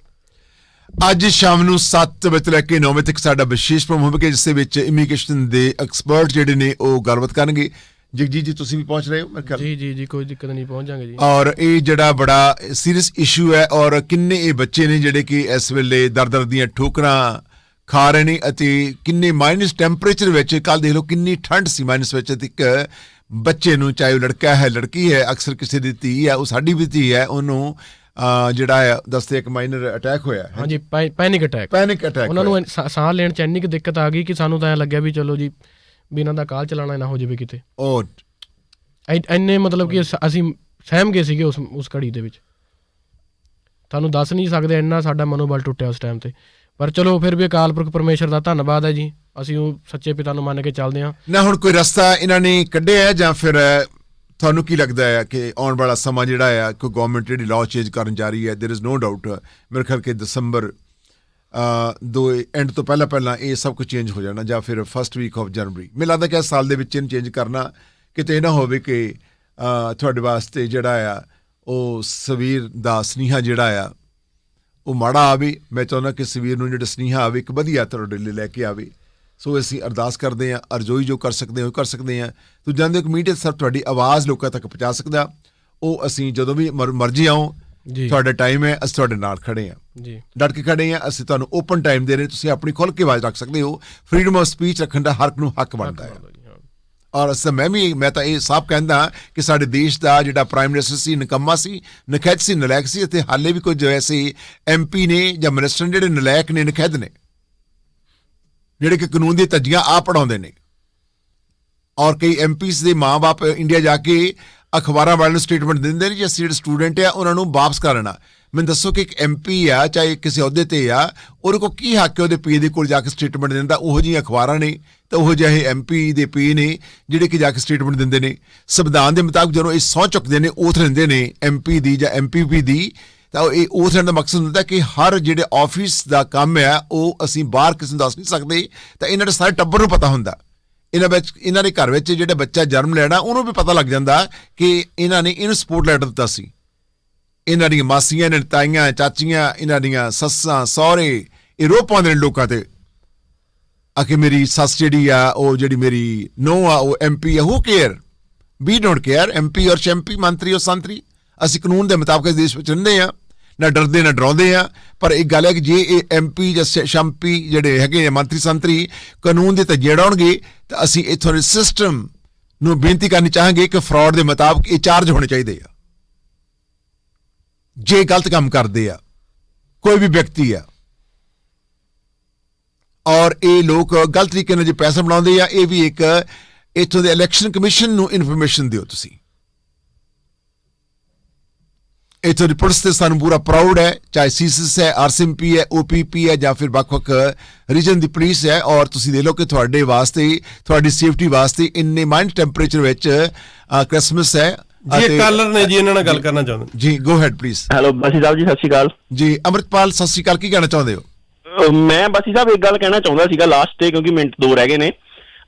ਅੱਜ ਸ਼ਾਮ ਨੂੰ 7 ਵਜੇ ਤੋਂ ਲੈ ਕੇ 9 ਵਜੇ ਤੱਕ ਸਾਡਾ ਵਿਸ਼ੇਸ਼ ਪ੍ਰੋਗਰਾਮ ਹੋਵੇਗਾ ਜਿਸ ਦੇ ਵਿੱਚ ਇਮੀਗ੍ਰੇਸ਼ਨ ਦੇ ਐਕਸਪਰਟ ਜਿਹੜੇ ਨੇ ਉਹ ਗੱਲਬਾਤ ਕਰਨਗੇ। ਜਗਜੀਤ ਜੀ ਤੁਸੀਂ ਵੀ ਪਹੁੰਚ ਰਹੇ ਹੋ? ਮੇਰੇ ਖਿਆਲ ਜੀ ਜੀ ਜੀ ਕੋਈ ਦਿੱਕਤ ਨਹੀਂ ਪਹੁੰਚ ਜਾਾਂਗੇ ਜੀ। ਔਰ ਇਹ ਜਿਹੜਾ ਬੜਾ ਸੀਰੀਅਸ ਇਸ਼ੂ ਹੈ ਔਰ ਕਿੰਨੇ ਇਹ ਬੱਚੇ ਨੇ ਜਿਹੜੇ ਕਿ ਇਸ ਵੇਲੇ ਦਰ-ਦਰ ਦੀਆਂ ਠੋਕਰਾਂ ਖਾ ਰਹੇ ਨੇ ਅਤੇ ਕਿੰਨੇ ਮਾਈਨਸ ਟੈਂਪਰੇਚਰ ਵਿੱਚ ਕੱਲ ਦੇਖ ਲਓ ਕਿੰਨੀ ਠੰਡ ਸੀ ਮਾਈਨਸ ਵਿੱਚ ਤੇ ਇੱਕ ਬੱਚੇ ਨੂੰ ਚਾਹੇ ਉਹ ਲੜਕਾ ਹੈ ਲੜਕੀ ਹੈ ਅਕਸਰ ਕਿਸੇ ਦੀ ਧੀ ਹੈ ਉਹ ਸਾਡੀ ਵੀ ਧੀ ਹੈ ਉਹਨੂੰ ਜਿਹੜਾ ਹੈ ਦੱਸਦੇ ਇੱਕ ਮਾਈਨਰ ਅਟੈਕ ਹੋਇਆ ਹੈ। ਹਾਂਜੀ ਪੈਨਿਕ ਅਟੈਕ ਪੈਨਿਕ ਅਟੈਕ ਉਹਨਾਂ ਨੂੰ ਸਾਹ ਲੈਣ ਚ ਇੰਨੀ ਕੁ ਦਿੱਕਤ ਆ ਗਈ ਕਿ ਸਾਨੂੰ ਤਾਂ ਲੱਗਿਆ ਵੀ ਚਲੋ ਜੀ ਵੀ ਇਹਨਾਂ ਦਾ ਕਾਲ ਚਲਾਣਾ ਨਾ ਹੋ ਜਾਵੇ ਕਿਤੇ ਉਹ ਐ- ਇੰਨੇ ਮਤਲਬ ਕਿ ਅਸ- ਅਸੀਂ ਸਹਿਮ ਗਏ ਸੀਗੇ ਉਸ ਉਸ ਘੜੀ ਦੇ ਵਿੱਚ ਤੁਹਾਨੂੰ ਦੱਸ ਨਹੀਂ ਸਕਦੇ ਇੰਨਾ ਸਾਡਾ ਮਨੋਬਲ ਟੁੱਟਿਆ ਉਸ ਟਾਈਮ ਤੇ ਪਰ ਚਲੋ ਫਿਰ ਵੀ ਅਕਾਲ ਪੁਰਖ ਪਰਮੇਸ਼ਰ ਦਾ ਧੰਨਵਾਦ ਹੈ ਜੀ ਅਸੀਂ ਉਹ ਸੱਚੇ ਪਿਤਾ ਨੂੰ ਮੰਨ ਕੇ ਚੱਲਦੇ ਹਾਂ ਨਾ ਹੁਣ ਕੋਈ ਰਸਤਾ ਇਹਨਾਂ ਨੇ ਕੱਢਿਆ ਹੈ ਜਾਂ ਫਿਰ ਅਹ, ਤੁਹਾਨੂੰ ਕੀ ਲੱਗਦਾ ਹੈ ਕਿ ਆਉਣ ਵਾਲਾ ਸਮਾਂ ਜਿਹੜਾ ਹੈ ਕੋਈ ਗਵਰਨਮੈਂਟ ਜਿਹੜੀ ਲਾਅ ਚੇਂਜ ਕਰਨ ਜਾ ਰਹੀ ਹੈ देयर इज नो ਡਾਊਟ ਮੇਰੇ ਖਿਆਲ ਕਿ ਦਸੰਬਰ ਅ ਦੋ ਐਂਡ ਤੋਂ ਪਹਿਲਾਂ ਪਹਿਲਾਂ ਇਹ ਸਭ ਕੁਝ ਚੇਂਜ ਹੋ ਜਾਣਾ ਜਾਂ ਫਿਰ ਫਸਟ ਵੀਕ ਆਫ ਜਨਵਰੀ ਮੈਨੂੰ ਲੱਗਦਾ ਕਿ ਇਸ ਸਾਲ ਦੇ ਵਿੱਚ ਇਹਨੂੰ ਚੇਂਜ ਕਰਨਾ ਕਿਤੇ ਇਹ ਨਾ ਹੋਵੇ ਕਿ ਤੁਹਾਡੇ ਵਾਸਤੇ ਜਿਹੜਾ ਆ, ਉਹ ਸਵੀਰ ਦਾ ਸਨੀਹਾ ਜਿਹੜਾ ਆ, ਉਹ ਮਾੜਾ ਆਵੇ। ਮੈਂ ਚਾਹੁੰਦਾ ਕਿ ਸਵੀਰ ਨੂੰ ਜਿਹੜਾ ਸਨੀਹਾ ਆਵੇ, ਇੱਕ ਵਧੀਆ ਤੁਹਾਡੇ ਲਈ ਲੈ ਕੇ ਆਵੇ। ਸੋ ਅਸੀਂ ਅਰਦਾਸ ਕਰਦੇ ਹਾਂ, ਅਰਜ਼ੋਈ ਜੋ ਕਰ ਸਕਦੇ ਹਾਂ, ਉਹ ਕਰ ਸਕਦੇ ਹਾਂ। ਤੁਸੀਂ ਜਾਂਦੇ ਹੋ ਕਿ ਮੀਡੀਆ ਸਰ ਤੁਹਾਡੀ ਆਵਾਜ਼ ਲੋਕਾਂ ਤੱਕ ਪਹੁੰਚਾ ਸਕਦਾ। ਉਹ ਅਸੀਂ ਜਦੋਂ ਵੀ ਮਰ- ਮਰਜ਼ੀ ਆਉਂ ਤੁਹਾਡਾ ਟਾਈਮ ਹੈ ਅਸੀਂ ਤੁਹਾਡੇ ਨਾਲ ਖੜੇ ਹਾਂ। ਜੀ। ਡਟ ਕੇ ਖੜੇ ਹਾਂ ਅਸੀਂ ਤੁਹਾਨੂੰ ਓਪਨ ਟਾਈਮ ਦੇ ਰਹੇ ਤੁਸੀਂ ਆਪਣੀ ਖੁੱਲ੍ਹ ਕੇ ਆਵਾਜ਼ ਰੱਖ ਸਕਦੇ ਹੋ। ਫਰੀडम ਆਫ ਸਪੀਚ ਰੱਖਣ ਦਾ ਹਰ ਇੱਕ ਨੂੰ ਹੱਕ ਬਣਦਾ ਹੈ। ਔਰ ਅਸਾਂ ਮੈਂ ਵੀ ਮੈਂ ਤਾਂ ਇਹ ਸਾਫ਼ ਕਹਿੰਦਾ ਕਿ ਸਾਡੇ ਦੇਸ਼ ਦਾ ਜਿਹੜਾ ਪ੍ਰਾਈਮ ਮਿਨਿਸਟਰ ਸੀ ਨਕੰਮਾ ਸੀ ਨਖੈਤ ਸੀ ਨਲਾਇਕ ਸੀ ਅਤੇ ਹਾਲੇ ਵੀ ਕੁਝ ਐਸੇ ਐਮਪੀ ਨੇ ਜਾਂ ਮਿਨਿਸਟਰ ਨੇ ਜਿਹੜੇ ਨਲਾਇਕ ਨੇ ਨਖੈਦ ਨੇ ਜਿਹੜੇ ਕਿ ਕਾਨੂੰਨ ਦੀਆਂ ਧੱਜੀਆਂ ਆ ਪੜਾਉਂਦੇ ਨੇ। ਔਰ ਕਈ ਐਮਪੀਸ ਦੇ ਮਾਪੇ ਇੰਡੀਆ ਜਾ ਕੇ ਅਖਬਾਰਾਂ ਵਾਲਿਆਂ ਨੂੰ ਸਟੇਟਮੈਂਟ ਦਿੰਦੇ ਨੇ, ਜੇ ਅਸੀਂ ਜਿਹੜੇ ਸਟੂਡੈਂਟ ਆ, ਉਹਨਾਂ ਨੂੰ ਵਾਪਸ ਕਰ ਲੈਣਾ। ਮੈਨੂੰ ਦੱਸੋ ਕਿ ਇੱਕ ਐਮਪੀ ਆ, ਚਾਹੇ ਕਿਸੇ ਅਹੁਦੇ ਤੇ ਆ, ਉਹਦੇ ਕੋਲ ਕੀ ਹੱਕ ਹੈ ਉਹਦੇ ਪੀ ਦੇ ਕੋਲ ਜਾ ਕੇ ਸਟੇਟਮੈਂਟ ਦਿੰਦਾ ਦਾ? ਉਹੋ ਜਿਹੀਆਂ ਅਖਬਾਰਾਂ ਨੇ ਤੇ ਉਹੋ ਜਿਹੇ ਐਮਪੀ ਦੇ ਪੀ ਨੇ ਜਿਹੜੇ ਕਿ ਜਾ ਕੇ ਸਟੇਟਮੈਂਟ ਦਿੰਦੇ ਨੇ। ਸੰਵਿਧਾਨ ਦੇ ਮੁਤਾਬਕ ਜਦੋਂ ਇਹ ਸਹੁੰ ਚੁੱਕਦੇ ਨੇ ਓਥ ਲੈਂਦੇ ਨੇ ਐਮਪੀ ਦੀ ਜਾਂ ਐਮਪੀਪੀ ਦੀ, ਤਾਂ ਉਹ ਇਹ ਓਥ ਲੈਣ ਦਾ ਮਕਸਦ ਹੁੰਦਾ ਕਿ ਹਰ ਜਿਹੜੇ ਆਫਿਸ ਦਾ ਕੰਮ ਹੈ ਉਹ ਅਸੀਂ ਬਾਹਰ ਕਿਸੇ ਨੂੰ ਦੱਸ ਨਹੀਂ ਸਕਦੇ, ਤਾਂ ਇਹਨਾਂ ਦੇ ਸਾਰੇ ਟੱਬਰ ਨੂੰ ਪਤਾ ਹੁੰਦਾ। ਇਹਨਾਂ ਵਿੱਚ, ਇਹਨਾਂ ਦੇ ਘਰ ਵਿੱਚ ਜਿਹੜਾ ਬੱਚਾ ਜਨਮ ਲੈਣਾ, ਉਹਨੂੰ ਵੀ ਪਤਾ ਲੱਗ ਜਾਂਦਾ ਕਿ ਇਹਨਾਂ ਨੇ ਇਹਨੂੰ ਸਪੋਰਟ ਲੈਟਰ ਦਿੱਤਾ ਸੀ। ਇਹਨਾਂ ਦੀਆਂ ਮਾਸੀਆਂ ਇਹਨਾਂ ਤਾਈਆਂ, ਚਾਚੀਆਂ, ਇਹਨਾਂ ਦੀਆਂ ਸੱਸਾਂ, ਸਹੁਰੇ, ਇਹ ਰੋ ਪਾਉਂਦੇ ਨੇ ਲੋਕਾਂ ਤੇ। ਆ ਕਿ ਮੇਰੀ ਸੱਸ ਜਿਹੜੀ ਆ, ਉਹ ਜਿਹੜੀ ਮੇਰੀ ਨੋ ਆ, ਉਹ ਐਮਪੀ ਆ who care we don't care MP ਔਰ ਸ਼ੈਂਪੀ ਮੰਤਰੀ ਔਰ ਸੰਤਰੀ। ਅਸੀਂ ਕਾਨੂੰਨ ਦੇ ਮੁਤਾਬਕ ਇਸ ਦੇਸ਼ ਵਿੱਚ ਰਹਿੰਦੇ ਆ ਨਾ ਡਰਦੇ, ਨਾ ਡਰਾਉਂਦੇ ਆ। ਪਰ ਇੱਕ ਗੱਲ ਹੈ ਕਿ ਜੇ ਇਹ ਐਮਪੀ ਜਾਂ ਸ਼- ਸ਼ੈਂਪੀ ਜਿਹੜੇ ਹੈਗੇ ਆ, ਮੰਤਰੀ ਸੰਤਰੀ ਕਾਨੂੰਨ ਦੇ ਧੱਜੇ ਉਡਾਉਣਗੇ, ਤਾਂ ਅਸੀਂ ਇਥੋਂ ਦੇ ਸਿਸਟਮ ਨੂੰ ਬੇਨਤੀ ਕਰਨੀ ਚਾਹਾਂਗੇ ਕਿ ਫਰਾਡ ਦੇ ਮੁਤਾਬਕ ਇਹ ਚਾਰਜ ਹੋਣੇ ਚਾਹੀਦੇ ਆ। ਜੇ ਗਲਤ ਕੰਮ ਕਰਦੇ ਆ, ਕੋਈ ਵੀ ਵਿਅਕਤੀ ਆ, ਔਰ ਇਹ ਲੋਕ ਗਲਤ ਤਰੀਕੇ ਨਾਲ ਜੇ ਪੈਸਾ ਬਣਾਉਂਦੇ ਆ, ਇਹ ਵੀ ਇੱਕ ਇਥੋਂ ਦੇ ਇਲੈਕਸ਼ਨ ਕਮਿਸ਼ਨ ਨੂੰ ਇਨਫੋਰਮੇਸ਼ਨ ਦਿਓ ਤੁਸੀਂ। ਇਥੋਂ ਦੀ ਪੁਲਿਸ ਤੇ ਸਾਨੂੰ ਪੂਰਾ ਪ੍ਰਾਊਡ ਹੈ ਚਾਹੇ ਸੀਸੀਸ ਹੈ ਆਰਸੀਐਮਪੀ ਹੈ ਓਪੀਪੀ ਹੈ ਜਾਂ ਫਿਰ ਵੱਖ-ਵੱਖ ਰੀਜਨ ਦੀ ਪੁਲਿਸ ਹੈ ਔਰ ਤੁਸੀਂ ਦੇ ਲਓ ਕਿ ਤੁਹਾਡੇ ਵਾਸਤੇ ਤੁਹਾਡੀ ਸੇਫਟੀ ਵਾਸਤੇ ਇੰਨੇ ਮਾਈਂਡ ਟੈਂਪਰੇਚਰ ਵਿੱਚ ਕ੍ਰਿਸਮਸ ਹੈ ਜੀ ਇਹ ਕਾਲਰ ਨੇ ਜੀ ਇਹਨਾਂ ਨਾਲ ਗੱਲ ਕਰਨਾ ਚਾਹੁੰਦੇ ਜੀ go ahead please hello Bassi Sahib ji ਸਤਿ ਸ਼੍ਰੀ ਅਕਾਲ। ਜੀ ਅਮਰਤਪਾਲ ਸਤਿ ਸ਼੍ਰੀ ਅਕਾਲ ਕੀ ਕਹਿਣਾ ਚਾਹੁੰਦੇ ਹੋ? ਮੈਂ ਬਸੀ ਸਾਹਿਬ ਇੱਕ ਗੱਲ ਕਹਿਣਾ ਚਾਹੁੰਦਾ ਸੀਗਾ ਲਾਸਟ ਤੇ ਕਿਉਂਕਿ ਮਿੰਟ ਦੋ ਰਹਿ ਗਏ ਨੇ।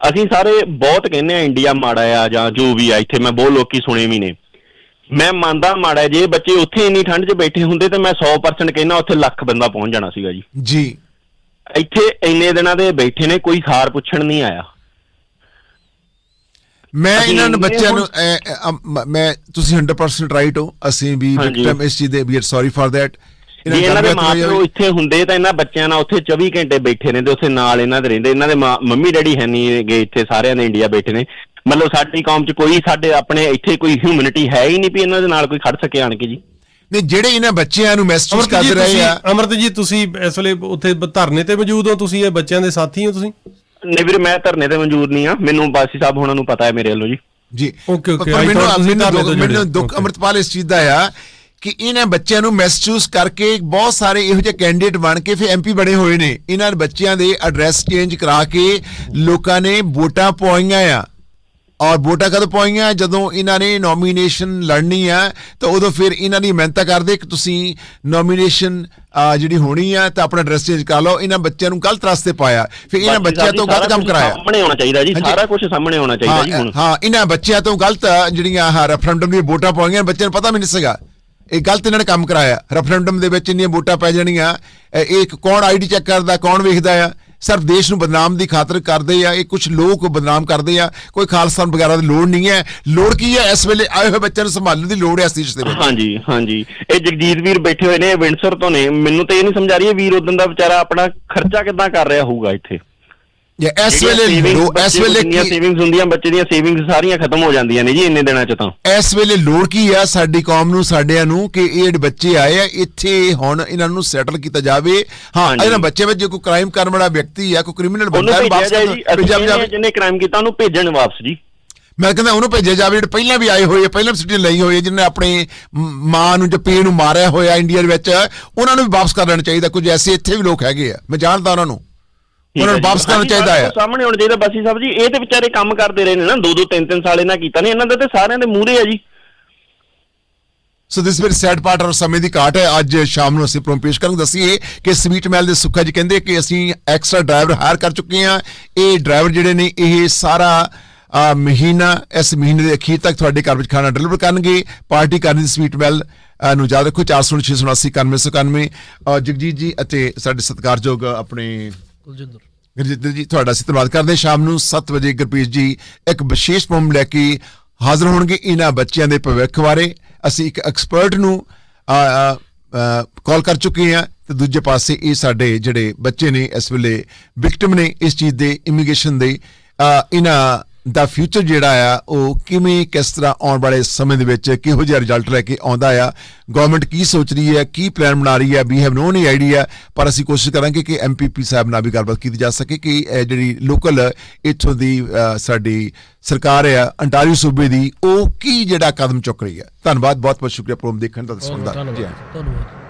ਅਸੀਂ ਸਾਰੇ ਬਹੁਤ ਕਹਿੰਦੇ ਆ ਇੰਡੀਆ ਮਾੜਾ ਆ ਜਾਂ ਜੋ ਵੀ ਆ ਇੱਥੇ ਮੈਂ ਬਹੁਤ ਲੋਕੀ ਸੁਣੇ ਵੀ ਨੇ। ਮੈਂ ਮੰਨਦਾ ਮਾੜਾ ਜੇ ਬੱਚੇ ਉੱਥੇ ਇੰਨੀ ਠੰਡ 'ਚ ਬੈਠੇ ਹੁੰਦੇ ਤੇ ਮੈਂ 100% ਕਹਿੰਦਾ ਉੱਥੇ ਲੱਖ ਬੰਦਾ ਪਹੁੰਚ ਜਾਣਾ ਸੀਗਾ ਜੀ। ਜੀ। ਇੱਥੇ ਇੰਨੇ ਦਿਨਾਂ ਦੇ ਬੈਠੇ ਨੇ ਕੋਈ ਖਾਰ ਪੁੱਛਣ ਨਹੀਂ ਆਇਆ। ਮੈਂ ਇਹਨਾਂ ਨੂੰ ਬੱਚਿਆਂ ਨੂੰ ਮੈਂ ਤੁਸੀਂ 100% ਰਾਈਟ ਹੋ। ਅਸੀਂ ਵੀ ਵਿਕਟਮ ਇਸ ਚੀਜ਼ ਦੇ ਵੀ ਸੌਰੀ ਫਾਰ ਥੈਟ ਇਹਨਾਂ ਦੇ ਮਾਪਿਓ ਇੱਥੇ ਹੁੰਦੇ ਤਾਂ ਇਹਨਾਂ ਬੱਚਿਆਂ ਨਾਲ ਉੱਥੇ 24 ਘੰਟੇ ਬੈਠੇ ਰਹਿੰਦੇ ਉੱਥੇ ਨਾਲ ਇਹਨਾਂ ਦੇ ਰਹਿੰਦੇ। ਇਹਨਾਂ ਦੇ ਮੰਮੀ ਡੈਡੀ ਹੈ ਨਹੀਂ ਗਏ ਇੱਥੇ ਸਾਰਿਆਂ ਦੇ ਇੰਡੀਆ ਬੈਠੇ ਨੇ। ਮਤਲਬ ਸਾਡੀ ਕੌਮ 'ਚ ਕੋਈ ਸਾਡੇ ਆਪਣੇ ਇੱਥੇ ਕੋਈ ਹਿਊਮਨਿਟੀ ਹੈ ਹੀ ਨਹੀਂ ਵੀ ਇਹਨਾਂ ਦੇ ਨਾਲ ਕੋਈ ਖੜ ਸਕੇ ਆਣ ਕੇ ਜੀ। ਨਹੀਂ ਜਿਹੜੇ ਇਹਨਾਂ ਬੱਚਿਆਂ ਨੂੰ ਮਹਿਸੂਸ ਅਮਰਤ ਜੀ ਕਰਦੇ ਰਹੇ ਆ। ਅਮਰਤ ਜੀ ਤੁਸੀਂ ਇਸ ਵੇਲੇ ਉੱਥੇ ਧਰਨੇ ਤੇ ਮੌਜੂਦ ਹੋ? ਤੁਸੀਂ ਇਹ ਬੱਚਿਆਂ ਦੇ ਸਾਥੀ ਹੋ ਤੁਸੀਂ? ਨਹੀਂ ਵੀਰੇ ਮੈਂ ਧਰਨੇ ਤੇ ਮੌਜੂਦ ਨਹੀਂ ਆ। ਮੈਨੂੰ ਬਾਸੀ ਸਾਹਿਬ ਹੁਣਾਂ ਨੂੰ ਪਤਾ ਹੈ ਮੇਰੇ ਵੱਲੋਂ ਜੀ। ਜੀ। ਪਰ I ਮੈਨੂੰ ਮੈਨੂੰ ਧਰਨੇ ਦੁੱਖ-. ਅਮਰਤਪਾਲ ਇਸ ਚੀਜ਼ ਦਾ ਆ ਕਿ ਇਹਨਾਂ ਬੱਚਿਆਂ ਨੂੰ ਮਹਿਸੂਸ ਕਰਕੇ ਬਹੁਤ ਸਾਰੇ ਇਹੋ ਜਿਹੇ ਕੈਂਡੀਡੇਟ ਬਣ ਕੇ ਫਿਰ ਐਮਪੀ ਬਣੇ ਹੋਏ ਨੇ। ਇਹਨਾਂ ਬੱਚਿਆਂ ਦੇ ਐਡਰੈਸ ਚੇਂਜ ਕਰਾ ਕੇ ਲੋਕਾਂ ਨੇ ਵੋਟਾਂ ਪਵਾਈਆਂ ਆ। ਔਰ ਵੋਟਾਂ ਕਦੋਂ ਪਵਾਈਆਂ ਜਦੋਂ ਇਹਨਾਂ ਨੇ ਨੋਮੀਨੇਸ਼ਨ ਲੜਨੀ ਆ ਤਾਂ ਉਦੋਂ ਫਿਰ ਇਹਨਾਂ ਦੀ ਮਿਹਨਤ ਕਰਦੇ ਕਿ ਤੁਸੀਂ ਨੋਮੀਨੇਸ਼ਨ ਜਿਹੜੀ ਹੋਣੀ ਆ ਤਾਂ ਆਪਣਾ ਐਡਰੈਸ ਚੇਂਜ ਕਰ ਲਓ। ਇਹਨਾਂ ਬੱਚਿਆਂ ਨੂੰ ਗਲਤ ਰਸਤੇ ਪਾਇਆ। ਫਿਰ ਇਹਨਾਂ ਬੱਚਿਆਂ ਤੋਂ ਗਲਤ ਕੰਮ ਕਰਾਇਆ। ਸਾਹਮਣੇ ਆਉਣਾ ਚਾਹੀਦਾ ਜੀ। ਸਾਰਾ ਕੁਝ ਸਾਹਮਣੇ ਆਉਣਾ ਚਾਹੀਦਾ ਜੀ ਹਾਂ ਹੁਣ। ਹਾਂ ਇਹਨਾਂ ਬੱਚਿਆਂ ਤੋਂ ਗਲਤ ਜਿਹੜੀਆਂ ਆਹ ਰੈਫਰੈਂਡਮ ਦੀਆਂ ਵੋਟਾਂ ਪਾਈਆਂ ਬੱਚਿਆਂ ਨੂੰ ਪਤਾ ਵੀ ਨਹੀਂ ਸੀਗਾ। ਇਹ ਗਲਤ ਇਹਨਾਂ ਨੇ ਕੰਮ ਕਰਾਇਆ। ਰੈਫਰੈਂਡਮ ਦੇ ਵਿੱਚ ਇੰਨੀਆਂ ਵੋਟਾਂ ਪੈ ਜਾਣੀਆਂ। ਇਹ ਇਹ ਇੱਕ ਕੌਣ ਆਈਡੀ ਚੈੱਕ ਕਰਦਾ ਕੌਣ ਵੇਖਦਾ ਆ? ਸਿਰਫ ਦੇਸ਼ ਨੂੰ ਬਦਨਾਮ ਦੀ ਖਾਤਰ ਕਰਦੇ ਆ, ਇਹ ਕੁਝ ਲੋਕ ਬਦਨਾਮ ਕਰਦੇ ਆ, ਕੋਈ ਖਾਲਸਾ ਵਗੈਰਾ ਦੀ ਲੋੜ ਨਹੀਂ ਹੈ। ਲੋੜ ਕੀ ਹੈ? ਇਸ ਵੇਲੇ ਆਏ ਹੋਏ ਬੱਚਿਆਂ ਨੂੰ ਸੰਭਾਲਣ ਦੀ ਲੋੜ ਹੈ ਇਸ ਦੇ ਵਿੱਚ। ਹਾਂਜੀ ਹਾਂਜੀ। ਇਹ ਜਗਜੀਤ ਵੀਰ ਬੈਠੇ ਹੋਏ ਨੇ, ਵਿੰਡਸਰ ਤੋਂ ਨੇ। ਮੈਨੂੰ ਤਾਂ ਇਹ ਨਹੀਂ ਸਮਝ ਆ ਰਹੀ ਇਹ ਵੀਰ ਉਦੋਂ ਦਾ ਵਿਚਾਰਾ ਆਪਣਾ ਖਰਚਾ ਕਿੱਦਾਂ ਕਰ ਰਿਹਾ ਹੋਊਗਾ ਇੱਥੇ। ਜਾਂ ਇਸ ਵੇਲੇ ਲੋ- ਇਸ ਵੇਲੇ ਕੀ ਸੇਵਿੰਗਸ ਹੁੰਦੀਆਂ ਬੱਚੇ ਦੀਆਂ ਸੇਵਿੰਗਸ ਸਾਰੀਆਂ ਖਤਮ ਹੋ ਜਾਂਦੀਆਂ ਨੇ ਜੀ ਇੰਨੇ ਦਿਨਾਂ ਚ ਤਾਂ। ਇਸ ਵੇਲੇ ਲੋੜ ਕੀ ਆ ਸਾਡੀ ਕੌਮ ਨੂੰ ਸਾਡਿਆਂ ਨੂੰ ਕਿ ਇਹ ਜਿਹੜੇ ਬੱਚੇ ਆਏ ਆ ਇੱਥੇ ਹੁਣ ਇਹਨਾਂ ਨੂੰ ਸੈਟਲ ਕੀਤਾ ਜਾਵੇ। ਹਾਂ। ਇਹਨਾਂ ਬੱਚੇ ਵਿੱਚ ਜੇ ਕੋਈ ਕ੍ਰਾਈਮ ਕਰਨ ਵਾਲਾ ਵਿਅਕਤੀ ਆ ਕੋਈ ਕ੍ਰਿਮੀਨਲ ਬੰਦਾ ਹੈ ਵਾਪਸ ਜਿਹਨੇ ਕ੍ਰਾਈਮ ਕੀਤਾ ਉਹਨੂੰ ਭੇਜਣ ਵਾਪਸ ਜੀ। ਮੈਂ ਕਹਿੰਦਾ ਉਹਨੂੰ ਭੇਜਿਆ ਜਾਵੇ ਜਿਹੜੇ ਪਹਿਲਾਂ ਵੀ ਆਏ ਹੋਏ ਆ ਪਹਿਲਾਂ ਸਿਟੀ ਲਈ ਜਿਨ੍ਹਾਂ ਨੇ ਆਪਣੇ ਮ- ਨੂੰ ਜਾਂ ਪੇ ਨੂੰ ਮਾਰਿਆ ਹੋਇਆ ਇੰਡੀਆ ਦੇ ਵਿੱਚ ਉਹਨਾਂ ਨੂੰ ਵੀ ਵਾਪਸ ਕਰ ਲੈਣਾ ਚਾਹੀਦਾ ਕੁਝ ਐਸੇ ਇੱਥੇ ਵੀ ਲੋਕ ਹੈਗੇ ਆ। ਮੈਂ ਜਾਣਦਾ ਉਹਨਾਂ ਨੂੰ। ਉਹਨਾਂ ਨੂੰ। ਵਾਪਸ ਕਰਨਾ ਚਾਹੀਦਾ ਹੈ। ਸਾਹਮਣੇ ਹੋਣਾ ਚਾਹੀਦਾ ਬਾਸੀ ਸਾਹਿਬ ਜੀ। ਇਹ ਤੇ ਵਿਚਾਰੇ ਕੰਮ ਕਰਦੇ ਰਹੇ ਨੇ ਨਾ। ਦੋ ਦੋ ਤਿੰਨ ਤਿੰਨ ਸਾਲ ਇਹਨਾਂ ਕੀਤਾ ਨੇ ਇਹਨਾਂ ਦਾ ਤੇ ਸਾਰਿਆਂ ਦੇ ਮੂਹਰੇ ਆ ਜੀ। So this very sad part ਔਰ ਸਮੇਂ ਦੀ ਘਾਟ ਹੈ। ਅੱਜ ਸ਼ਾਮ ਨੂੰ ਅਸੀਂ ਪ੍ਰੋਮ ਪੇਸ਼ ਕਰਾਂਗੇ। ਦੱਸੀਏ ਕਿ ਸਵੀਟ ਮੈਲ ਦੇ ਸੁੱਖਾ ਜੀ ਕਹਿੰਦੇ ਕਿ ਅਸੀਂ ਐਕਸਟਰਾ ਡਰਾਈਵਰ ਹਾਇਰ ਕਰ ਚੁੱਕੇ ਹਾਂ। ਇਹ ਡਰਾਈਵਰ ਜਿਹੜੇ ਨੇ ਇਹ ਸਾਰਾ ਮਹੀਨਾ ਇਸ ਮਹੀਨੇ ਦੇ ਅਖੀਰ ਤੱਕ ਤੁਹਾਡੇ ਘਰ ਵਿੱਚ ਖਾਣਾ ਡਿਲੀਵਰ ਕਰਨਗੇ। ਪਾਰਟੀ ਕਰਨੀ ਸਵੀਟ ਮੈਲ ਨੂੰ ਯਾਦ ਰੱਖੋ। 406 91 ਔਰ ਜਗਜੀਤ ਜੀ ਅਤੇ ਸਾਡੇ ਸਤਿਕਾਰਯੋਗ ਆਪਣੇ ਕੁਲਜਿੰਦਰ। ਗੁਰਜਿੰਦਰ ਜੀ, ਤੁਹਾਡਾ ਅਸੀਂ ਧੰਨਵਾਦ ਕਰਦੇ ਹਾਂ। ਸ਼ਾਮ ਨੂੰ 7 ਵਜੇ ਗੁਰਪ੍ਰੀਤ ਜੀ ਇੱਕ ਵਿਸ਼ੇਸ਼ ਪ੍ਰੋਗਰਾਮ ਲੈ ਕੇ ਹਾਜ਼ਰ ਹੋਣਗੇ ਇਹਨਾਂ ਬੱਚਿਆਂ ਦੇ ਭਵਿੱਖ ਬਾਰੇ। ਅਸੀਂ ਇੱਕ ਐਕਸਪਰਟ ਨੂੰ ਕਾਲ ਕਰ ਚੁੱਕੇ ਹਾਂ ਤੇ ਦੂਜੇ ਪਾਸੇ ਇਹ ਸਾਡੇ ਜਿਹੜੇ ਬੱਚੇ ਨੇ ਇਸ ਵੇਲੇ ਵਿਕਟਮ ਨੇ ਇਸ ਚੀਜ਼ ਦੇ ਇਮੀਗ੍ਰੇਸ਼ਨ ਦੇ। ਇਹਨਾਂ ਦਾ ਫਿਊਚਰ ਜਿਹੜਾ ਆ ਉਹ ਕਿਵੇਂ ਕਿਸ ਤਰ੍ਹਾਂ ਆਉਣ ਵਾਲੇ ਸਮੇਂ ਦੇ ਵਿੱਚ ਕਿਹੋ ਜਿਹਾ ਰਿਜ਼ਲਟ ਲੈ ਕੇ ਆਉਂਦਾ ਆ? ਗਵਰਨਮੈਂਟ ਕੀ ਸੋਚ ਰਹੀ ਹੈ ਕੀ ਪਲਾਨ ਬਣਾ ਰਹੀ ਹੈ? We have no any idea ਪਰ ਅਸੀਂ ਕੋਸ਼ਿਸ਼ ਕਰਾਂਗੇ ਕਿ ਐਮਪੀਪੀ ਸਾਹਿਬ ਨਾਲ ਵੀ ਗੱਲਬਾਤ ਕੀਤੀ ਜਾ ਸਕੇ ਕਿ ਇਹ ਜਿਹੜੀ ਲੋਕਲ ਇੱਥੋਂ ਦੀ ਸਾਡੀ ਸਰਕਾਰ ਆ ਅੰਟਾਰੀਓ ਸੂਬੇ ਦੀ ਉਹ ਕੀ ਜਿਹੜਾ ਕਦਮ ਚੁੱਕ ਰਹੀ ਹੈ? ਧੰਨਵਾਦ ਬਹੁਤ ਬਹੁਤ ਸ਼ੁਕਰੀਆ ਪ੍ਰੋਗਰਾਮ ਦੇਖਣ ਦਾ ਤੇ ਸੁਣਨ ਦਾ। ਧੰਨਵਾਦ।